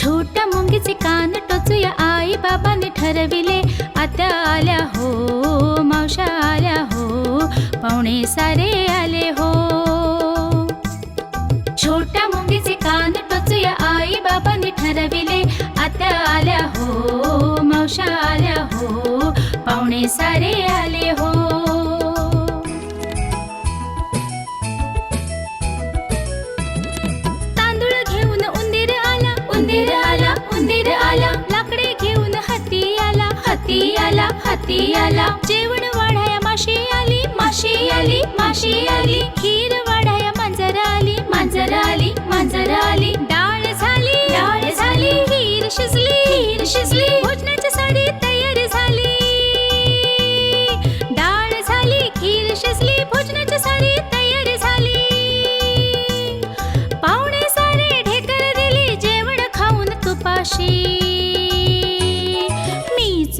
छोट्या मुंगीचे कान टोचूया आई बाबांनी ठरविले. आता आल्या हो मावशा आल्या हो पाहुणे सारे आले हो. छोट्या मुंगीचे कान टोचूया आई बाबांनी ठरविले. आता आल्या हो मावशा आल्या हो पाहुणे सारे आले हो. हाती हत्ती आला हाती आला. जेवण वाढाया माशी आली माशी आली माशी आली. खीर वाढाया मांजर आली मांजर आली मांजर आली. डाळ झाली डाळ झाली. खीर शिजली खीर शिजली. भोजनाची साडी तयार झाली. डाळ झाली खीर शिजली. भोजनाची साडी तयार झाली. पाहुणे सारे ढेकर दिली जेवण खाऊन तुपाशी.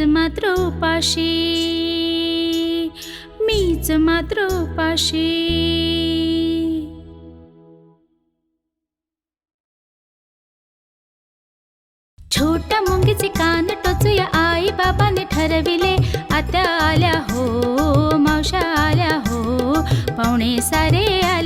मीच मात्र उपाशी. मीच मात्र उपाशी. छोट्या मुंगीचे कान टोचूया आई बाबाने ठरविले. आता आल्या हो मावशा आल्या हो पाहुणे सारे आले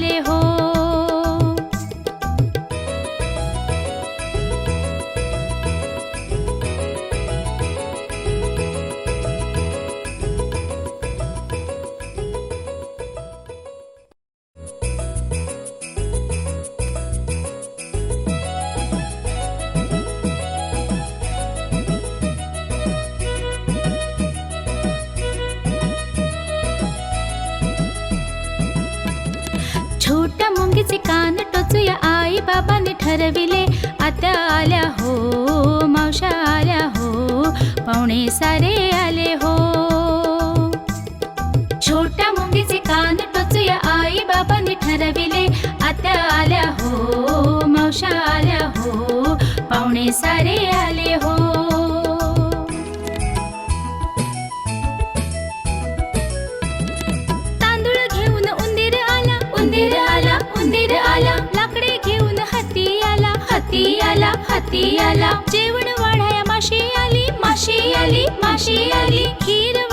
छोट्या मुंगीचे कान टोचूया आई बाबाने ठरविले. आता आल्या हो मावशा आल्या हो पाहुणे सारे आले हो. छोट्या मुंगीचे कान टोचूया आई बाबाने ठरविले. आता आल्या हो मावशा आल्या हो पाहुणे सारे आले हो. हाती हत्ती आला हाती आला. जेवण वाढाया माशी आली माशी आली माशी आली. खीर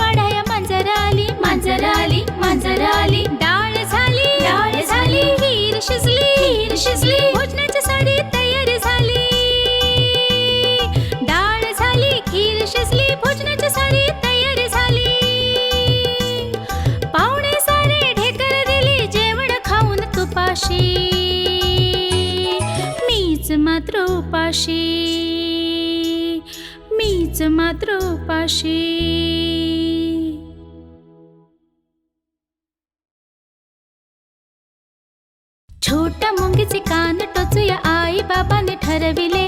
मात्र उपाशी. मीच मात्र उपाशी. छोट्या मुंगीचे कान टोचूया आई बाबाने ठरविले.